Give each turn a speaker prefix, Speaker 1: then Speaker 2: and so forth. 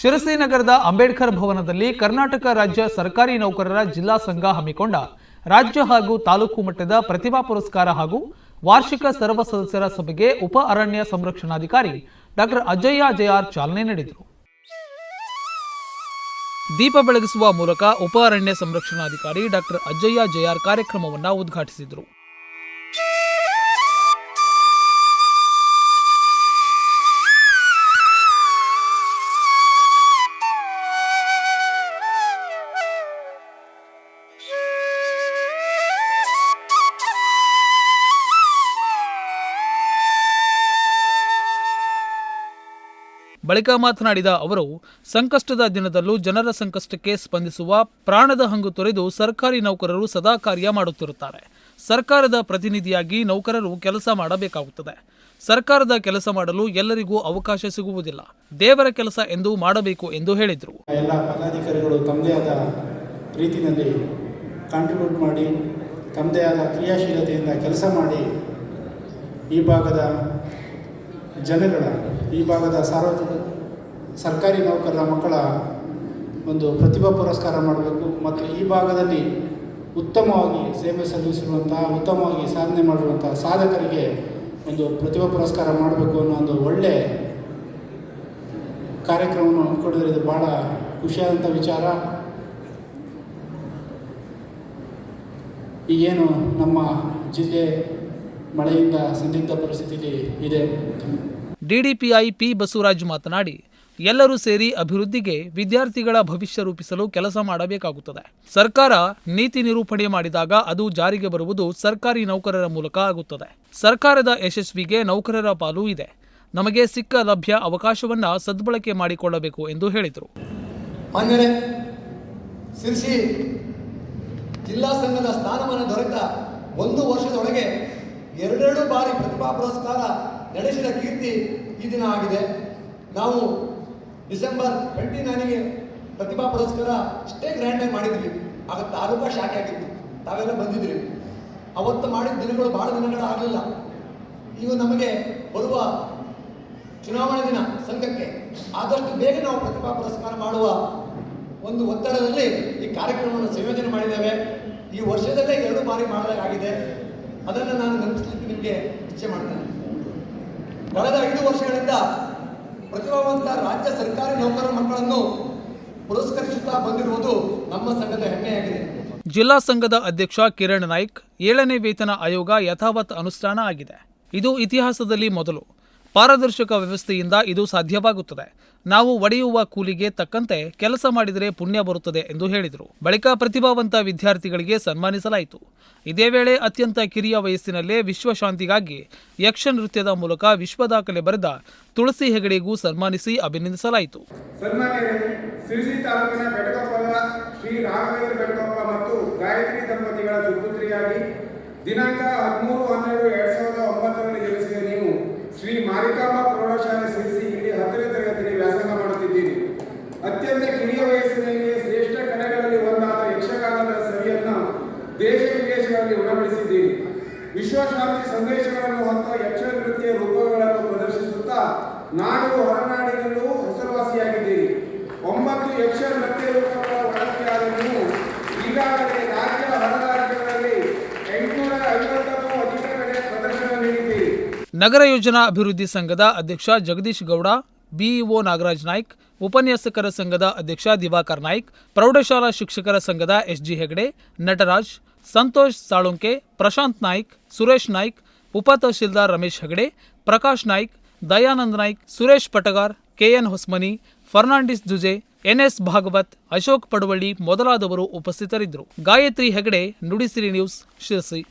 Speaker 1: ಶಿರಸಿ ನಗರದ ಅಂಬೇಡ್ಕರ್ ಭವನದಲ್ಲಿ ಕರ್ನಾಟಕ ರಾಜ್ಯ ಸರ್ಕಾರಿ ನೌಕರರ ಜಿಲ್ಲಾ ಸಂಘ ಹಮ್ಮಿಕೊಂಡ ರಾಜ್ಯ ಹಾಗೂ ತಾಲೂಕು ಮಟ್ಟದ ಪ್ರತಿಭಾ ಪುರಸ್ಕಾರ ಹಾಗೂ ವಾರ್ಷಿಕ ಸರ್ವ ಸದಸ್ಯರ ಸಭೆಗೆ ಉಪ ಅರಣ್ಯ ಸಂರಕ್ಷಣಾಧಿಕಾರಿ ಡಾಕ್ಟರ್ ಅಜಯ್ಯ ಜಯಾರ್ ಚಾಲನೆ ನೀಡಿದರು. ದೀಪ ಬೆಳಗಿಸುವ ಮೂಲಕ ಉಪ ಅರಣ್ಯ ಸಂರಕ್ಷಣಾಧಿಕಾರಿ ಡಾಕ್ಟರ್ ಅಜಯ್ಯ ಜಯಾರ್ ಕಾರ್ಯಕ್ರಮವನ್ನು ಉದ್ಘಾಟಿಸಿದರು. ಬಳಿಕ ಮಾತನಾಡಿದ ಅವರು, ಸಂಕಷ್ಟದ ದಿನದಲ್ಲೂ ಜನರ ಸಂಕಷ್ಟಕ್ಕೆ ಸ್ಪಂದಿಸುವ ಪ್ರಾಣದ ಹಂಗು ತೊರೆದು ಸರ್ಕಾರಿ ನೌಕರರು ಸದಾ ಕಾರ್ಯ ಮಾಡುತ್ತಿರುತ್ತಾರೆ. ಸರ್ಕಾರದ ಪ್ರತಿನಿಧಿಯಾಗಿ ನೌಕರರು ಕೆಲಸ ಮಾಡಬೇಕಾಗುತ್ತದೆ. ಸರ್ಕಾರದ ಕೆಲಸ ಮಾಡಲು ಎಲ್ಲರಿಗೂ ಅವಕಾಶ ಸಿಗುವುದಿಲ್ಲ. ದೇವರ ಕೆಲಸ ಎಂದು ಮಾಡಬೇಕು ಎಂದು ಹೇಳಿದರು.
Speaker 2: ಎಲ್ಲ ಪದಾಧಿಕಾರಿಗಳು ತಮ್ಮದೇ ಆದ ರೀತಿಯಲ್ಲಿ ಕಾಂಟ್ರಿಬ್ಯೂಟ್ ಮಾಡಿ, ತಮ್ಮದೇ ಆದ ಕ್ರಿಯಾಶೀಲತೆಯಿಂದ ಕೆಲಸ ಮಾಡಿ ಈ ಭಾಗದ ಜನಗಳ, ಈ ಭಾಗದ ಸಾರ್ವಜನಿಕ ಸರ್ಕಾರಿ ನೌಕರರ ಮಕ್ಕಳ ಒಂದು ಪ್ರತಿಭಾ ಪುರಸ್ಕಾರ ಮಾಡಬೇಕು. ಮತ್ತು ಈ ಭಾಗದಲ್ಲಿ ಉತ್ತಮವಾಗಿ ಸೇವೆ ಸಲ್ಲಿಸಿರುವಂತಹ, ಉತ್ತಮವಾಗಿ ಸಾಧನೆ ಮಾಡಿರುವಂತಹ ಸಾಧಕರಿಗೆ ಒಂದು ಪ್ರತಿಭಾ ಪುರಸ್ಕಾರ ಮಾಡಬೇಕು ಅನ್ನೋ ಒಂದು ಒಳ್ಳೆಯ ಕಾರ್ಯಕ್ರಮವನ್ನು ಹಮ್ಮಿಕೊಂಡಿದ್ರೆ ಇದು ಭಾಳ ಖುಷಿಯಾದಂಥ ವಿಚಾರ. ಈಗೇನು ನಮ್ಮ ಜಿಲ್ಲೆ ಮಳೆಯಿಂದ ಸಂದಿಗ್ಧ ಪರಿಸ್ಥಿತಿಯಲ್ಲಿ ಇದೆ.
Speaker 1: ಡಿಡಿಪಿಐ ಪಿ ಬಸವರಾಜ್ ಮಾತನಾಡಿ ಎಲ್ಲರೂ ಸೇರಿ ಅಭಿವೃದ್ಧಿಗೆ ವಿದ್ಯಾರ್ಥಿಗಳ ಭವಿಷ್ಯ ರೂಪಿಸಲು ಕೆಲಸ ಮಾಡಬೇಕಾಗುತ್ತದೆ. ಸರ್ಕಾರ ನೀತಿ ನಿರೂಪಣೆ ಮಾಡಿದಾಗ ಅದು ಜಾರಿಗೆ ಬರುವುದು ಸರ್ಕಾರಿ ನೌಕರರ ಮೂಲಕ ಆಗುತ್ತದೆ. ಸರ್ಕಾರದ ಯಶಸ್ವಿಗೆ ನೌಕರರ ಪಾಲು ಇದೆ. ನಮಗೆ ಸಿಕ್ಕ ಲಭ್ಯ ಅವಕಾಶವನ್ನ ಸದ್ಬಳಕೆ ಮಾಡಿಕೊಳ್ಳಬೇಕು ಎಂದು ಹೇಳಿದರು.
Speaker 3: ಜಿಲ್ಲಾ ಸಂಘದ ಸ್ಥಾನಮಾನ ದೊರೆತ ಒಂದು ವರ್ಷದೊಳಗೆ ಎರಡೆರಡು ಬಾರಿ ಪ್ರತಿಭಾ ಪುರಸ್ಕಾರ ನಡೆಸಿದ ಕೀರ್ತಿ ಈ ದಿನ ಆಗಿದೆ. ನಾವು ಡಿಸೆಂಬರ್ ಟ್ವೆಂಟಿ ನೈನಿಗೆ ಪ್ರತಿಭಾ ಪುರಸ್ಕಾರ ಇಷ್ಟೇ ಗ್ರ್ಯಾಂಡಾಗಿ ಮಾಡಿದ್ವಿ. ಆಗ ತಾಲೂಕಾ ಶಾಖೆ ಆಗಿತ್ತು. ತಾವೆಲ್ಲ ಬಂದಿದ್ರಿ ಅವತ್ತು ಮಾಡಿದ ದಿನಗಳು ಭಾಳ ದಿನಗಳು ಆಗಲಿಲ್ಲ ಇವು ನಮಗೆ ಬರುವ ಚುನಾವಣೆ ದಿನ ಸಂಘಕ್ಕೆ ಆದಷ್ಟು ಬೇಗ ನಾವು ಪ್ರತಿಭಾ ಪುರಸ್ಕಾರ ಮಾಡುವ ಒಂದು ಒತ್ತಡದಲ್ಲಿ ಈ ಕಾರ್ಯಕ್ರಮವನ್ನು ಸಂಯೋಜನೆ ಮಾಡಿದ್ದೇವೆ. ಈ ವರ್ಷದಲ್ಲೇ ಎರಡು ಬಾರಿ ಮಾಡಲಾಗಿದೆ. ಅದನ್ನು ನಾನು ನೆನಪಿಸಲಿಕ್ಕೆ ನಿಮಗೆ ಇಚ್ಛೆ ಮಾಡ್ತೇನೆ. ಕಳೆದ ಐದು ವರ್ಷಗಳಿಂದ ಪ್ರತಿಭಾವಂತ ರಾಜ್ಯ ಸರ್ಕಾರಿ ನೌಕರ ಮಕ್ಕಳನ್ನು ಪುರಸ್ಕರಿಸುತ್ತಾ ಬಂದಿರುವುದು ನಮ್ಮ ಸಂಘದ ಹೆಮ್ಮೆಯಾಗಿದೆ.
Speaker 1: ಜಿಲ್ಲಾ ಸಂಘದ ಅಧ್ಯಕ್ಷ ಕಿರಣ್ ನಾಯ್ಕ್ ಏಳನೇ ವೇತನ ಆಯೋಗ ಯಥಾವತ್ ಅನುಷ್ಠಾನ ಆಗಿದೆ. ಇದು ಇತಿಹಾಸದಲ್ಲಿ ಮೊದಲು. ಪಾರದರ್ಶಕ ವ್ಯವಸ್ಥೆಯಿಂದ ಇದು ಸಾಧ್ಯವಾಗುತ್ತದೆ. ನಾವು ಒಡೆಯುವ ಕೂಲಿಗೆ ತಕ್ಕಂತೆ ಕೆಲಸ ಮಾಡಿದರೆ ಪುಣ್ಯ ಬರುತ್ತದೆ ಎಂದು ಹೇಳಿದರು. ಬಳಿಕ ಪ್ರತಿಭಾವಂತ ವಿದ್ಯಾರ್ಥಿಗಳಿಗೆ ಸನ್ಮಾನಿಸಲಾಯಿತು. ಇದೇ ವೇಳೆ ಅತ್ಯಂತ ಕಿರಿಯ ವಯಸ್ಸಿನಲ್ಲೇ ವಿಶ್ವಶಾಂತಿಗಾಗಿ ಯಕ್ಷ ನೃತ್ಯದ ಮೂಲಕ ವಿಶ್ವ ದಾಖಲೆ ಬರೆದ ತುಳಸಿ ಹೆಗಡೆಗೂ ಸನ್ಮಾನಿಸಿ ಅಭಿನಂದಿಸಲಾಯಿತು.
Speaker 4: ದಿನಾಂಕ ಹದಿಮೂರು ಹನ್ನೆರಡು ಎರಡ್ ಸಾವಿರದ ಒಂಬತ್ತರಲ್ಲಿ ವಿದೇಶಗಳಲ್ಲಿ ವಿಶ್ವಶಾಂತಿ ಸಂದೇಶಗಳನ್ನು ಹೊತ್ತ ಯಕ್ಷ ನೃತ್ಯ ರೂಪಗಳನ್ನು ಪ್ರದರ್ಶಿಸುತ್ತಾ ನಾಡು ಹೊರನಾಡಿನಲ್ಲೂ ಹೆಸರುವಾಸಿಯಾಗಿದ್ದೀರಿ. ಒಂಬತ್ತು ಯಕ್ಷ ನೃತ್ಯ ರೂಪಗಳ ಒಳಗೆಯಾದ ಈಗಾಗಲೇ ರಾಜ್ಯ ಹೊರ ಎಂಟುನೂರ ಐವತ್ತಕ್ಕೂ ಅಧಿಕ ಕಡೆ ಪ್ರದರ್ಶನ ನೀಡಿದ್ದೀರಿ.
Speaker 1: ನಗರ ಯೋಜನಾ ಅಭಿವೃದ್ಧಿ ಸಂಘದ ಅಧ್ಯಕ್ಷ ಜಗದೀಶ್ ಗೌಡ, ಬಿಇಒ ನಾಗರಾಜ್ ನಾಯ್ಕ್, ಉಪನ್ಯಾಸಕರ ಸಂಘದ ಅಧ್ಯಕ್ಷ ದಿವಾಕರ್ ನಾಯ್ಕ್, ಪ್ರೌಢಶಾಲಾ ಶಿಕ್ಷಕರ ಸಂಘದ ಎಸ್ಜಿ ಹೆಗಡೆ, ನಟರಾಜ್ ಸಂತೋಷ್ ಸಾಳುಂಕೆ, ಪ್ರಶಾಂತ್ ನಾಯ್ಕ್, ಸುರೇಶ್ ನಾಯ್ಕ್, ಉಪ ತಹಶೀಲ್ದಾರ್ ರಮೇಶ್ ಹೆಗಡೆ, ಪ್ರಕಾಶ್ ನಾಯ್ಕ್, ದಯಾನಂದ್ ನಾಯ್ಕ್, ಸುರೇಶ್ ಪಟಗಾರ್, ಕೆಎನ್ ಹೊಸ್ಮನಿ, ಫರ್ನಾಂಡಿಸ್ ಜುಜೆ, ಎನ್ಎಸ್ ಭಾಗವತ್, ಅಶೋಕ್ ಪಡುವಳ್ಳಿ ಮೊದಲಾದವರು ಉಪಸ್ಥಿತರಿದ್ದರು. ಗಾಯತ್ರಿ ಹೆಗಡೆ, ನುಡಿಸಿರಿ ನ್ಯೂಸ್, ಶಿರಸಿ.